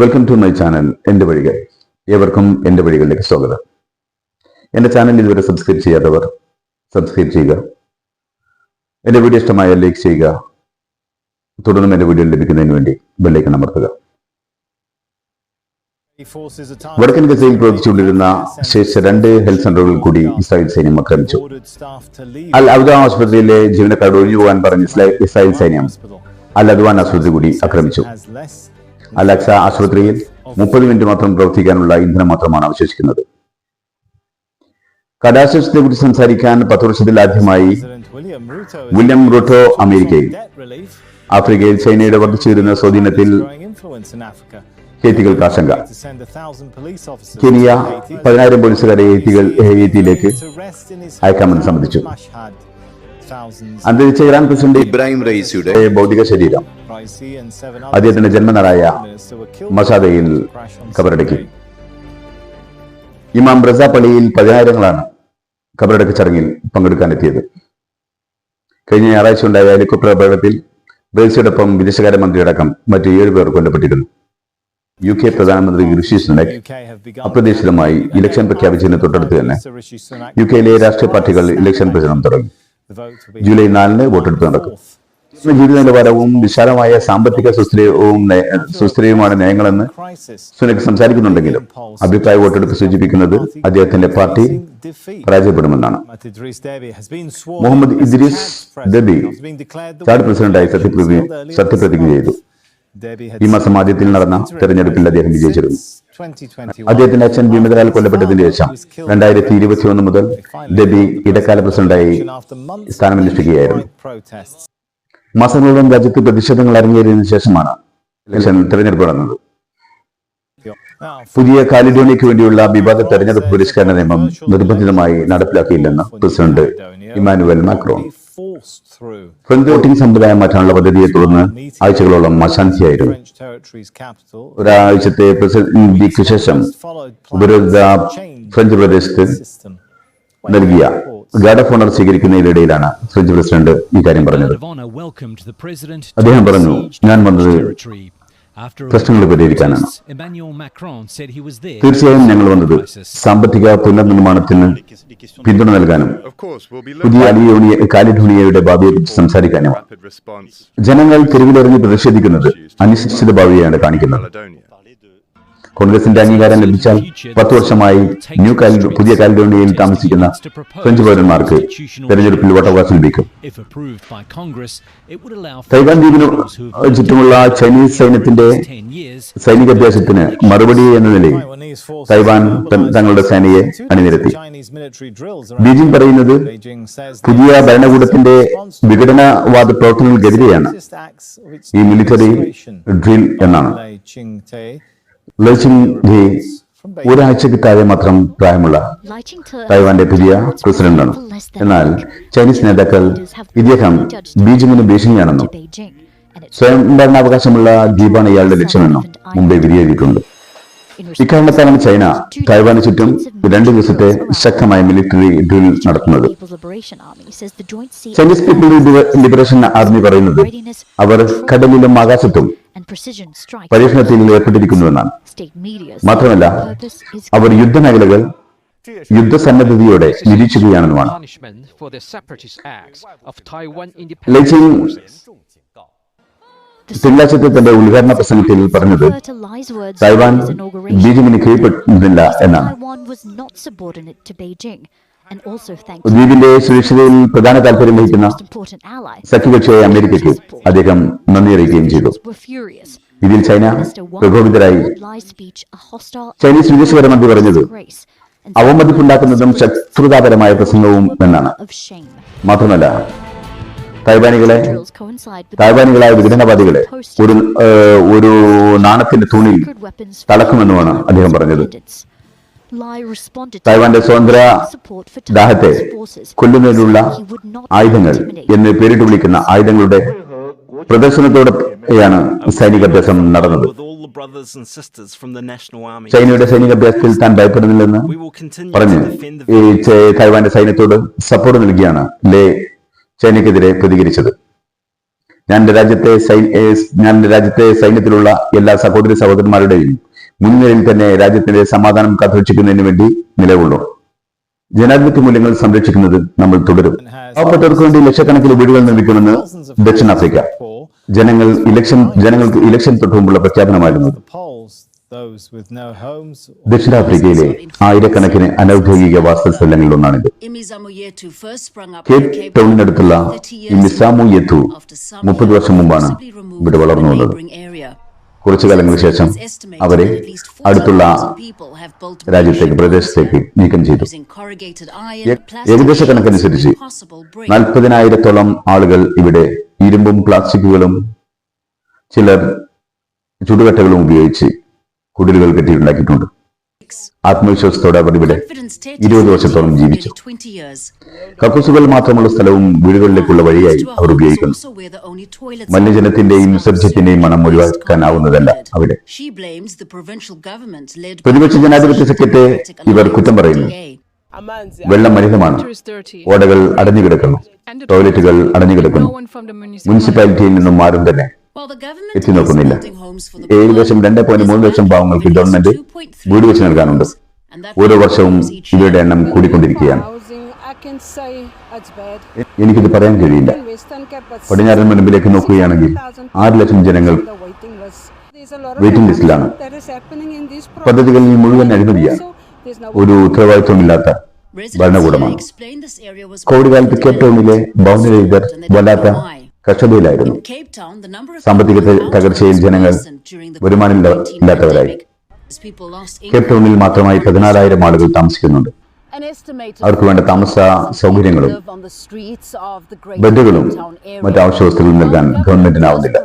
Welcome to my channel എന്റെ വഴികൾ. ഏവർക്കും എന്റെ വഴികളിലേക്ക് സ്വാഗതം. എന്റെ ചാനൽ ഇതുവരെ സബ്സ്ക്രൈബ് ചെയ്യാത്തവർ സബ്സ്ക്രൈബ് ചെയ്യുക. എന്റെ വീഡിയോ ഇഷ്ടമായ ലൈക്ക് ചെയ്യുക. തുടർന്നും എന്റെ വീഡിയോ ലഭിക്കുന്നതിന് വേണ്ടി ബെല്ലൈക്കൺ അമർത്തുക. വടക്കൻ ഗസയിൽ പ്രവർത്തിച്ചുകൊണ്ടിരുന്ന ശേഷ രണ്ട് ഹെൽത്ത് സെന്ററുകൾ കൂടി ഇസ്രായേൽ സൈന്യം ആക്രമിച്ചു. അൽ അബ്ദ ആശുപത്രിയിലെ ജീവനക്കാരോട് ഒഴിഞ്ഞു പോകാൻ പറഞ്ഞ് ഇസ്രായേൽ സൈന്യം അൽ അദ്വാൻ ആശുപത്രി കൂടി ആക്രമിച്ചു. അൽ അക്സ ആശുപത്രിയിൽ മുപ്പത് മിനിറ്റ് മാത്രം പ്രവർത്തിക്കാനുള്ള ഇന്ധനം മാത്രമാണ് അവശേഷിക്കുന്നത്. കടാശത്തെ കുറിച്ച് സംസാരിക്കാൻ പത്ത് വർഷത്തിലാദ്യമായി വില്യം റൂട്ടോ അമേരിക്കയിൽ. ആഫ്രിക്കയിൽ ചൈനയുടെ വർദ്ധിച്ചു വരുന്ന സ്വാധീനത്തിൽ ഹേത്തികൾക്ക് ആശങ്ക. കെനിയ പതിനായിരം പോലീസുകാരെ ഹേത്തികൾ ഹേത്തിയിലേക്ക് അയക്കാമെന്ന് സംബന്ധിച്ചു അന്തരിച്ച ഇറാൻ പ്രസിഡന്റ് ഇബ്രാഹിം റയീസിയുടെ ഭൗതിക ശരീരം. അദ്ദേഹത്തിന്റെ ജന്മനാടായ മസാദയിൽ കബറടക്കി. ഇമാം റസ പള്ളിയിൽ പതിനായിരങ്ങളാണ് കബറടക്ക ചടങ്ങിൽ പങ്കെടുക്കാനെത്തിയത് കഴിഞ്ഞ ഞായറാഴ്ച ഉണ്ടായ ഹെലികോപ്റ്റർ അപകടത്തിൽ ബ്രേസിയോടൊപ്പം വിദേശകാര്യമന്ത്രിയടക്കം മറ്റ് ഏഴ് പേർ കൊല്ലപ്പെട്ടിരുന്നു. യു കെ പ്രധാനമന്ത്രി ഋഷി സുനക് അപ്രതീക്ഷിതമായി ഇലക്ഷൻ പ്രഖ്യാപിച്ചതിന് തൊട്ടടുത്ത് തന്നെ യു കെയിലെ രാഷ്ട്രീയ പാർട്ടികൾ ഇലക്ഷൻ പ്രചരണം തുടങ്ങി. ജൂലൈ നാലിന് വോട്ടെടുപ്പ് നടക്കും. ജീവിത നിലവാരവും വിശാലമായ സാമ്പത്തിക സുസ്ഥിരവും സുസ്ഥിരവുമാണ് നയങ്ങളെന്ന് സുനക് സംസാരിക്കുന്നുണ്ടെങ്കിലും അഭിപ്രായ വോട്ടെടുപ്പ് സൂചിപ്പിക്കുന്നത് അദ്ദേഹത്തിന്റെ പാർട്ടി പരാജയപ്പെടുമെന്നാണ്. മുഹമ്മദ് ഇദ്രീസ് ദബി ചാഡ് പ്രസിഡന്റായി സത്യപ്രതി സത്യപ്രതിജ്ഞ ചെയ്തു. ഈ മാസം ആദ്യത്തിൽ നടന്ന തെരഞ്ഞെടുപ്പിൽ അദ്ദേഹം വിജയിച്ചിരുന്നു. അദ്ദേഹത്തിന്റെ അച്ഛൻ വിമതരാൽ കൊല്ലപ്പെട്ടതിന് ശേഷം രണ്ടായിരത്തി ഇരുപത്തി ഒന്ന് മുതൽ ദബി ഇടക്കാല പ്രസിഡന്റായി സ്ഥാനമനുഷ്ഠിക്കുകയായിരുന്നു. മാസങ്ങളോളം രാജ്യത്ത് പ്രതിഷേധങ്ങൾ അരങ്ങേറിയതിനു ശേഷമാണ് ഇലക്ഷൻ തെരഞ്ഞെടുപ്പ് നടന്നത്. പുതിയ കാലിഡോണിയയ്ക്ക് വേണ്ടിയുള്ള വിവാദ തെരഞ്ഞെടുപ്പ് പരിഷ്കരണ നിയമം നിർബന്ധിതമായി നടപ്പിലാക്കിയില്ലെന്ന് president Emmanuel Macron. French voting സമ്പ്രദായം മാറ്റാനുള്ള പദ്ധതിയെ തുടർന്ന് ആഴ്ചകളോളം അശാന്തിയായിരുന്നു. ഒരാഴ്ചത്തെ പ്രസിഡന്റ് ശേഷം ഉപരോധ ഫ്രഞ്ച് പ്രദേശത്ത് നൽകിയ ഗാർഡ് ഓഫ് ഓണർ സ്വീകരിക്കുന്നതിനിടയിലാണ് ഫ്രഞ്ച് പ്രസിഡന്റ് ഈ കാര്യം പറഞ്ഞത്. അദ്ദേഹം പറഞ്ഞു ഞാൻ വന്നത് പ്രശ്നങ്ങൾ പരിഹരിക്കാനാണ്. തീർച്ചയായും ഞങ്ങൾ വന്നത് സാമ്പത്തിക പുനർനിർമ്മാണത്തിന് പിന്തുണ നൽകാനും പുതിയ അലിയോണിയ കാലിഡോണിയയുടെ ഭാവിയെക്കുറിച്ച് സംസാരിക്കാനുമാണ്. സംസാരിക്കാനും ജനങ്ങൾ തെരുവിലിറങ്ങി പ്രതിഷേധിക്കുന്നത് അനിശ്ചിത ഭാവിയാണ് കാണിക്കുന്നത്. കോൺഗ്രസിന്റെ അംഗീകാരം ലഭിച്ചാൽ പത്ത് വർഷമായി ന്യൂ കാലിഡോ പുതിയ കാലിഡോണിയയിൽ താമസിക്കുന്ന ഫ്രഞ്ച് പൗരന്മാർക്ക് തെരഞ്ഞെടുപ്പിൽ വോട്ടവകാശം ലഭിക്കും. തൈവാൻ ദ്വീപിന് ചുറ്റുമുള്ള ചൈനീസ് സൈന്യത്തിന്റെ സൈനിക അഭ്യാസത്തിന് മറുപടി എന്ന നിലയിൽ തൈവാൻ തങ്ങളുടെ സേനയെ അണിനിരത്തി. ബീജിംഗ് പറയുന്നത് പുതിയ ഭരണകൂടത്തിന്റെ വിഘടനവാദ പ്രവർത്തനങ്ങൾക്കെതിരെയാണ് ഈ മിലിറ്ററി ഡ്രിൽ എന്നാണ്. ലൈച്ചിങ് ധി ഒരാഴ്ചയ്ക്ക് താഴെ മാത്രം പ്രായമുള്ള തായ്വാന്റെ പുതിയ പ്രസിഡന്റാണ്. എന്നാൽ ചൈനീസ് നേതാക്കൾ ഇദ്ദേഹം ബീജിംഗിന് ഭീഷണിയാണെന്നും സ്വയം ഭരണാവകാശമുള്ള ദ്വീപാണ് ഇയാളുടെ ലക്ഷ്യമെന്നും മുംബൈ വിധിയേറിയിട്ടുണ്ട് ഇക്കാരണത്താലാണ് ചൈന തായ്വാന് ചുറ്റും രണ്ടു ദിവസത്തെ ശക്തമായ മിലിറ്ററി ഡ്രിൽ നടത്തുന്നത്. ചൈനീസ് പീപ്പിൾ ലിബറേഷൻ ആർമി പറയുന്നത് അവർ കടലിലും ആകാശത്തും പരീക്ഷണത്തിൽ ഏർപ്പെട്ടിരിക്കുന്നുവെന്നാണ്. മാത്രമല്ല അവർ യുദ്ധമേഖലകൾ യുദ്ധസന്നദ്ധതയോടെ നിരീക്ഷിക്കുകയാണെന്നുമാണ്. punishment for the separatist acts of Taiwan ലൈച്ചിങ് independence. തിങ്കളാഴ്ചത്തെ തന്റെ ഉദ്ഘാടന പ്രസംഗത്തിൽ പറഞ്ഞത് തായ്വാൻ ബീജിംഗിന് കീഴ്പ്പെടുന്നില്ല എന്നാണ്. ദ്വീപിന്റെ സുരക്ഷിതയിൽ പ്രധാന താല്പര്യം വഹിക്കുന്ന സഖ്യകക്ഷിയായ അമേരിക്കയ്ക്ക് അദ്ദേഹം നന്ദി അറിയിക്കുകയും ചെയ്തു. ഇതിൽ ചൈന പ്രകോപിതരായി ചൈനീസ് വിദേശകാര്യമന്ത്രി പറഞ്ഞത് അവമതിപ്പുണ്ടാക്കുന്നതും ശത്രുതാപരമായ പ്രസംഗവും എന്നാണ്. മാത്രമല്ല തായ്വാനികളെ തായ്വാനികളായ വിഘടനവാദികളെ ഒരു ഒരു നാണത്തിന്റെ തൂണിൽ തളക്കുമെന്നുമാണ് അദ്ദേഹം പറഞ്ഞത്. തായ്വാന്റെ സ്വതന്ത്ര ദാഹത്തെ കൊല്ലുന്നതിനുള്ള ആയുധങ്ങൾ എന്ന് പേരിട്ട് വിളിക്കുന്ന ആയുധങ്ങളുടെ പ്രദർശനത്തോടെയാണ് സൈനികാഭ്യാസം നടന്നത്. ചൈനയുടെ സൈനിക അഭ്യാസത്തിൽ brothers and sisters from the National Army. ചൈനയുടെ സൈനികാഭ്യാസത്തിൽ താൻ ഭയപ്പെടുന്നില്ലെന്ന് We will continue പറഞ്ഞ് ഈ തായ്വാന്റെ സൈന്യത്തോട് സപ്പോർട്ട് നൽകിയാണ് ലേ ചൈനയ്ക്കെതിരെ പ്രതികരിച്ചത്. ഞാൻ രാജ്യത്തെ സൈ- ഞാൻ രാജ്യത്തെ സൈന്യത്തിലുള്ള എല്ലാ സഹോദരി സഹോദരന്മാരുടെയും മുൻനിരയിൽ തന്നെ രാജ്യത്തിന്റെ സമാധാനം കാത്തുരക്ഷിക്കുന്നതിന് വേണ്ടി നിലകൊള്ളും. ജനാധിപത്യ മൂല്യങ്ങൾ സംരക്ഷിക്കുന്നത് നമ്മൾ തുടരും. പാവപ്പെട്ടവർക്ക് വേണ്ടി ലക്ഷക്കണക്കിന് വീടുകൾ നിർമ്മിക്കുമെന്ന് ദക്ഷിണാഫ്രിക്ക. ജനങ്ങൾ ഇലക്ഷൻ ജനങ്ങൾക്ക് ഇലക്ഷൻ തൊട്ട് മുമ്പുള്ള പ്രഖ്യാപനമായിരുന്നു. ദക്ഷിണാഫ്രിക്കയിലെ ആയിരക്കണക്കിന് അനൌദ്യോഗിക വാസസ്ഥലങ്ങളിൽ ഒന്നാണിത് കേപ്പ് ടൗണിനടുത്തുള്ള ഈ മിസാമു യെത്തു മുപ്പത് വർഷം മുമ്പാണ് ഇവിടെ വളർന്നു വന്നത് കുറച്ചു കാലങ്ങൾക്ക് ശേഷം അവരെ അടുത്തുള്ള രാജ്യത്തേക്ക് പ്രദേശത്തേക്ക് നീക്കം ചെയ്തു. ഏകദേശ കണക്കനുസരിച്ച് നാൽപ്പതിനായിരത്തോളം ആളുകൾ ഇവിടെ ഇരുമ്പും പ്ലാസ്റ്റിക്കുകളും ചിലർ ചുടുകട്ടകളും ഉപയോഗിച്ച് കുടിലുകൾ കെട്ടിയുണ്ടാക്കിയിട്ടുണ്ട് ആത്മവിശ്വാസത്തോടെ അവർ ഇവിടെ ഇരുപത് വർഷത്തോളം ജീവിച്ചു. കക്കൂസുകൾ മാത്രമുള്ള സ്ഥലവും വീടുകളിലേക്കുള്ള വഴിയായി അവർ ഉപയോഗിക്കുന്നു. മലിനജലത്തിന്റെയും വിസർജ്യത്തിന്റെയും മണം ഒഴിവാക്കാനാവുന്നതല്ല അവിടെ. പ്രതിപക്ഷ ജനാധിപത്യ സഖ്യത്തെ ഇവർ കുറ്റം പറയുന്നു. വെള്ളം മലിനമാണ്. ഓടകൾ അടഞ്ഞു കിടക്കുന്നു ടോയ്ലറ്റുകൾ അടഞ്ഞു കിടക്കുന്നു. മുനിസിപ്പാലിറ്റിയിൽ നിന്നും ആരും തന്നെ. എത്തി നോക്കുന്നില്ല ഏകദേശം രണ്ട് പോയിന്റ് മൂന്ന് ലക്ഷം പാവങ്ങൾക്ക് ഗവൺമെന്റ് വീട് വെച്ച് നൽകാനുണ്ട്. ഓരോ വർഷവും ഇവയുടെ എണ്ണം കൂടിക്കൊണ്ടിരിക്കുകയാണ്. എനിക്കിത് പറയാൻ കഴിയില്ല. പടിഞ്ഞാറൻ മുൻപിലേക്ക് നോക്കുകയാണെങ്കിൽ ആറ് ലക്ഷം ജനങ്ങൾ വെയിറ്റിംഗ് these പദ്ധതികളിൽ മുഴുവൻ അഴിമതിയാണ്. ഒരു ഉത്തരവാദിത്വമില്ലാത്ത ഭരണകൂടമാണ്. കോവിഡ് കാലത്ത് കേപ്പ് ടൗണിലെ ഭവനരഹിതർ വല്ലാത്ത കഷ്ടതയിലായിരുന്നു. സാമ്പത്തിക തകർച്ചയിൽ ജനങ്ങൾ വരുമാനമില്ലാത്തവരായി കേപ് ടൗണിൽ മാത്രമായി പതിനാലായിരം ആളുകൾ താമസിക്കുന്നുണ്ട്. അവർക്ക് വേണ്ട താമസ സൗകര്യങ്ങളും ബെഡുകളും മറ്റു ആവശ്യ വസ്തുക്കളും നൽകാൻ ഗവൺമെന്റിനാവുന്നില്ല.